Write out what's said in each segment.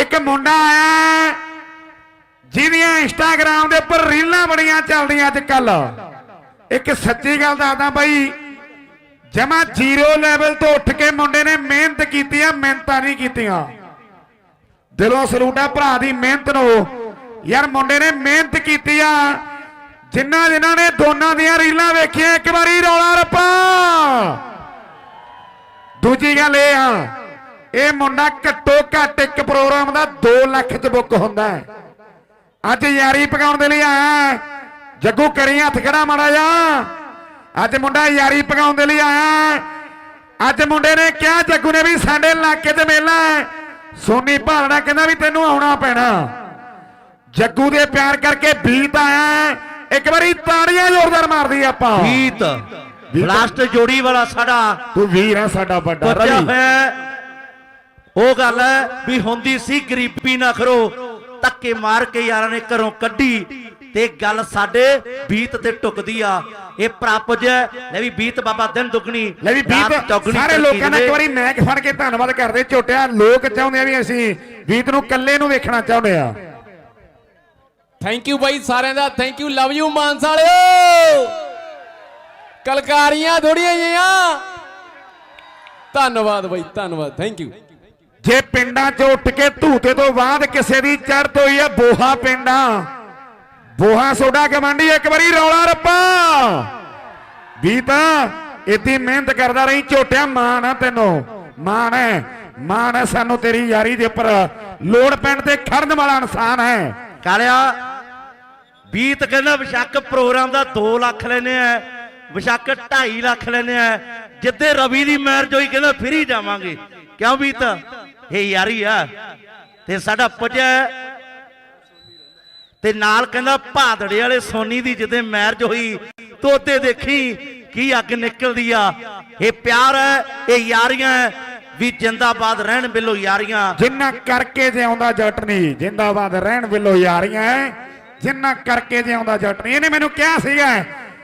ਇੱਕ ਮੁੰਡਾ ਆਇਆ ਜਿਹਦੀਆਂ ਇੰਸਟਾਗ੍ਰਾਮ ਦੇ ਉੱਪਰ ਰੀਲਾਂ ਬੜੀਆਂ ਚੱਲਦੀਆਂ ਅੱਜ ਕੱਲ ਇੱਕ ਸੱਚੀ ਗੱਲ ਦੱਸਦਾ ਬਾਈ, ਜਮਾ ਜ਼ੀਰੋ ਲੈਵਲ ਤੋਂ ਉੱਠ ਕੇ ਮੁੰਡੇ ਨੇ ਮਿਹਨਤ ਕੀਤੀ ਆ, ਮਿਹਨਤਾਂ ਨਹੀਂ ਕੀਤੀਆਂ। ਦਿਲੋਂ ਸਲੂਟ ਆ ਭਰਾ ਦੀ ਮਿਹਨਤ ਨੂੰ। ਯਾਰ ਮੁੰਡੇ ਨੇ ਮਿਹਨਤ ਕੀਤੀ ਆ। ਜਿਨ੍ਹਾਂ ਜਿਨ੍ਹਾਂ ਨੇ ਦੋਨਾਂ ਦੀਆਂ ਰੀਲਾਂ ਵੇਖੀਆਂ, ਇੱਕ ਵਾਰੀ ਰੌਲਾ ਰੱਪਾ। ਦੂਜੀ ਗੱਲ ਇਹ ਆ ਇਹ ਮੁੰਡਾ ਘੱਟੋ ਘੱਟ ਇੱਕ ਪ੍ਰੋਗਰਾਮ ਦਾ 2 ਲੱਖ ਚ ਬੁੱਕ ਹੁੰਦਾ ਹੈ। ਅੱਜ ਯਾਰੀ ਪਕਾਉਣ ਦੇ ਲਈ ਆਇਆ ਜੱਗੂ ਕਰੀ ਹੱਥ ਖੜਾ ਮਾੜਾ ਜਾ ਅੱਜ ਮੁੰਡਾ ਯਾਰੀ ਪਕਾਉਣ ਦੇ ਲਈ ਆਇਆ ਅੱਜ ਮੁੰਡੇ ਨੇ ਕਿਹਾ ਜੱਗੂ ਨੇ ਵੀ ਸਾਡੇ ਇਲਾਕੇ 'ਚ ਮੇਲਾ ਹੈ। ਸੋਨੀ ਭਾਲਣਾ ਕਹਿੰਦਾ ਵੀ ਤੈਨੂੰ ਆਉਣਾ ਪੈਣਾ। ਜੱਗੂ ਦੇ ਪਿਆਰ ਕਰਕੇ ਬੀਤ ਆਇਆ ਇੱਕ ਵਾਰੀ ਤਾੜੀਆਂ ਜ਼ੋਰਦਾਰ ਮਾਰਦੀ ਆਪਾਂ। ਗੀਤ ਲਾਸਟ ਜੋੜੀ ਵਾਲਾ ਸਾਡਾ। ਤੂੰ ਵੀਰ ਹੈ ਸਾਡਾ ਵੱਡਾ ਰਵੀ। ਉਹ ਗੱਲ ਹੈ ਵੀ ਹੁੰਦੀ ਸੀ ਗਰੀਬੀ ਨਾ ਖਰੋ ਧੱਕੇ ਮਾਰ ਕੇ ਯਾਰਾਂ ਨੇ ਘਰੋਂ ਕੱਢੀ ਤੇ ਗੱਲ ਸਾਡੇ ਬੀਤ ਤੇ ਟੁਕਦੀ ਆ। ਇਹ ਪ੍ਰਾਪਜ ਲੈ ਵੀ ਬੀਤ ਬਾਬਾ ਦਿਨ ਦੁਗਣੀ ਲੈ ਵੀ ਬੀਤ ਸਾਰੇ ਲੋਕਾਂ ਦਾ ਇੱਕ। ਵਾਰੀ ਮੈਕ ਫੜ ਕੇ ਧੰਨਵਾਦ ਕਰਦੇ ਝੋਟਿਆ ਲੋਕ ਚਾਹੁੰਦੇ ਆ ਵੀ ਅਸੀਂ ਬੀਤ ਨੂੰ ਇਕੱਲੇ ਨੂੰ ਵੇਖਣਾ ਚਾਹੁੰਦੇ ਆ। ਥੈਂਕ ਯੂ ਬਾਈ ਸਾਰਿਆਂ ਦਾ ਥੈਂਕ ਯੂ ਲਵ ਯੂ ਮਾਨਸ ਵਾਲਿਓ। ਕਲਕਾਰੀਆਂ ਥੋੜੀਆਂ ਜਿਹੀਆਂ। ਧੰਨਵਾਦ ਬਾਈ ਧੰਨਵਾਦ ਥੈਂਕ ਯੂ ਜੇ ਪਿੰਡਾਂ 'ਚ ਉੱਠ ਕੇ ਧੂਤੇ ਤੋਂ ਬਾਅਦ ਕਿਸੇ ਦੀ ਚੜ੍ਹਤ ਹੋਈ ਹੈ ਬੋਹਾ ਪਿੰਡਾਂ। ਬੋਹਾ ਸੋਡਾ ਕਮਾਂਡੀ ਇੱਕ ਵਾਰੀ ਰੌਲਾ ਰੱਪਾ। ਵੀ ਤਾਂ ਇਤੀ ਮਿਹਨਤ ਕਰਦਾ ਰਹੀ, ਝੋਟਿਆ ਮਾਣ ਆ ਤੈਨੂੰ। ਮਾਣ ਹੈ ਮਾਣ ਹੈ ਸਾਨੂੰ ਤੇਰੀ ਯਾਰੀ ਦੇ ਉੱਪਰ। ਲੋੜ ਪੈਣ ਤੇ ਖੜਨ ਵਾਲਾ ਇਨਸਾਨ ਹੈ ਕਾਲਿਆ, ਬੀਤ ਕਹਿੰਦਾ ਵਿਸ਼ੱਕ ਪ੍ਰੋਗਰਾਮ ਦਾ 2 ਲੱਖ ਲੈਨੇ ਆ, ਵਿਸ਼ੱਕ 2.5 ਲੱਖ ਲੈਨੇ ਆ। ਜਿੱਦੇ ਰਵੀ ਦੀ ਮੈਰਿਜ ਹੋਈ, ਕਹਿੰਦਾ ਫਰੀ ਜਾਵਾਂਗੇ। ਕਿਉਂ ਬੀਤ? ਇਹ ਯਾਰੀ ਆ, ਤੇ ਸਾਡਾ ਪੁੱਜਾ ਤੇ ਨਾਲ ਕਹਿੰਦਾ, ਭਾਦੜੇ ਵਾਲੇ ਸੋਨੀ ਦੀ ਜਿੱਦੇ ਮੈਰਿਜ ਹੋਈ ਤੋਤੇ ਦੇਖੀ ਕੀ ਅੱਗ ਨਿਕਲਦੀ ਆ। ਇਹ ਪਿਆਰ ਹੈ, ਇਹ ਯਾਰੀਆਂ ਵੀ ਜਿੰਦਾਬਾਦ ਰਹਿਣ ਬਿੱਲੋ ਯਾਰੀਆਂ। ਜਿੰਨਾ ਕਰਕੇ ਜਿਉਂਦਾ ਆਉਂਦਾ ਜਟਨੀ, ਜਿੰਦਾਬਾਦ ਰਹਿਣ ਵੱਲੋਂ ਯਾਰੀਆਂ ਜਿੰਨਾ ਕਰਕੇ ਜਿਉਂਦਾ ਆਉਂਦਾ ਜਟਨੀ, ਇਹਨੇ ਮੈਨੂੰ ਕਿਹਾ ਸੀਗਾ,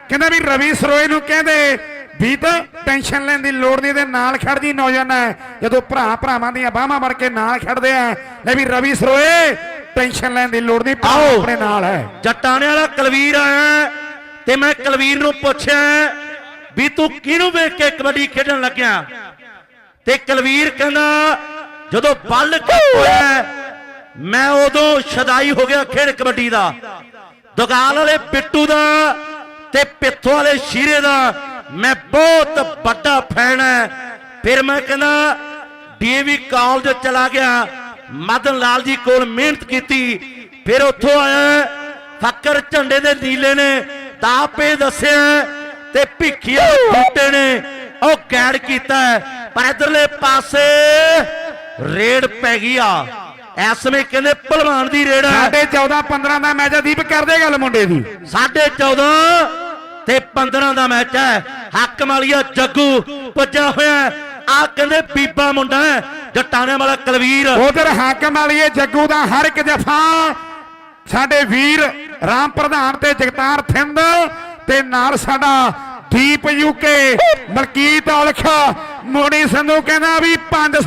ਕਹਿੰਦਾ ਵੀ ਰਵੀ ਸਰੋਏ ਨੂੰ ਕਹਿੰਦੇ ਵੀ ਤਾਂ ਟੈਨਸ਼ਨ ਲੈਣ ਦੀ ਲੋੜ ਨਹੀਂ ਤੇ ਨਾਲ ਖੜ ਜੀ ਨੌਜਵਾਨ ਹੈ। ਜਦੋਂ ਭਰਾ ਭਰਾਵਾਂ ਦੀਆਂ ਬਾਹਾਂ ਮੜ ਕੇ ਨਾਲ ਖੜਦੇ ਆ ਲੈ ਵੀ ਰਵੀ ਸਰੋਏ ਟੈਨਸ਼ਨ ਲੈਣ ਦੀ ਲੋੜ ਨਹੀਂ ਆਓ। ਆਪਣੇ ਨਾਲ ਹੈ। ਜੱਟਾਣੇ ਵਾਲਾ ਕਲਵੀਰ ਆਇਆ ਤੇ ਮੈਂ ਕਲਵੀਰ ਨੂੰ ਪੁੱਛਿਆ ਵੀ ਤੂੰ ਕਿਹਨੂੰ ਵੇਖ ਕੇ ਕਬੱਡੀ ਖੇਡਣ ਲੱਗਿਆ? ਤੇ ਕਲਵੀਰ ਕਹਿੰਦਾ ਜਦੋਂ ਬੱਲ ਹੋਇਆ ਮੈਂ ਉਦੋਂ ਸ਼ਦਾਈ ਹੋ ਗਿਆ ਖੇਡ ਕਬੱਡੀ ਦਾ। ਦੁਕਾਨ ਵਾਲੇ ਪਿੱਟੂ ਦਾ ਤੇ ਪਿੱਥੋਂ ਵਾਲੇ ਸ਼ੀਰੇ ਦਾ। ਮੈਂ ਬਹੁਤ ਵੱਡਾ ਫੈਨ ਹੈ। ਫਿਰ ਮੈਂ ਕਹਿੰਦਾ ਡੀਏਵੀ ਕਾਲਜ ਚਲਾ ਗਿਆ। ਮਦਨ ਲਾਲ ਜੀ ਕੋਲ ਮਿਹਨਤ ਕੀਤੀ। ਫਿਰ ਉੱਥੋਂ ਆਇਆ ਫੱਕਰ ਝੰਡੇ ਦੇ ਨੀਲੇ ਨੇ ਤਾਪੇ ਦੱਸਿਆ ਤੇ ਭਿੱਖੀਆ ਬੂਟੇ ਨੇ। ਉਹ ਗੈੜ ਕੀਤਾ। ਪਰ ਇਧਰਲੇ ਪਾਸੇ ਰੇਡ ਪੈ ਗਈ ਆ। ਐਸ ਵੇ ਕਹਿੰਦੇ ਭਲਵਾਨ ਦੀ ਰੇਡ ਹੈ ਸਾਡੇ 14 15 ਦਾ ਮੈਚ ਆ ਦੀਪ ਕਰਦੇ ਗੱਲ ਮੁੰਡੇ ਦੀ। ਸਾਢੇ 14 ਤੇ 15 ਦਾ ਮੈਚ ਹੈ। ਹੱਕ ਮਾਲੀਆ ਜੱਗੂ ਭੱਜਿਆ ਹੋਇਆ ਆ ਕਹਿੰਦੇ ਬੀਬਾ ਮੁੰਡਾ ਹੈ, ਵਾਲਾ ਕਲਵੀਰ। ਉਧਰ ਹਾਕਮ ਵਾਲੀਏ ਜੱਗੂ ਦਾ ਹਰ ਇੱਕ ਜਫਾ। ਸਾਡੇ ਵੀਰ ਰਾਮ ਪ੍ਰਧਾਨ ਤੇ ਜਗਤਾਰ ਥਿੰਦ ਤੇ ਨਾਲ ਸਾਡਾ ਦੀਪ ਯੂਕੇ ਮਲਕੀਤ ਔਲਖ ਮੋਣੀ ਸੰਧੂ ਕਹਿੰਦਾ ਵੀ 5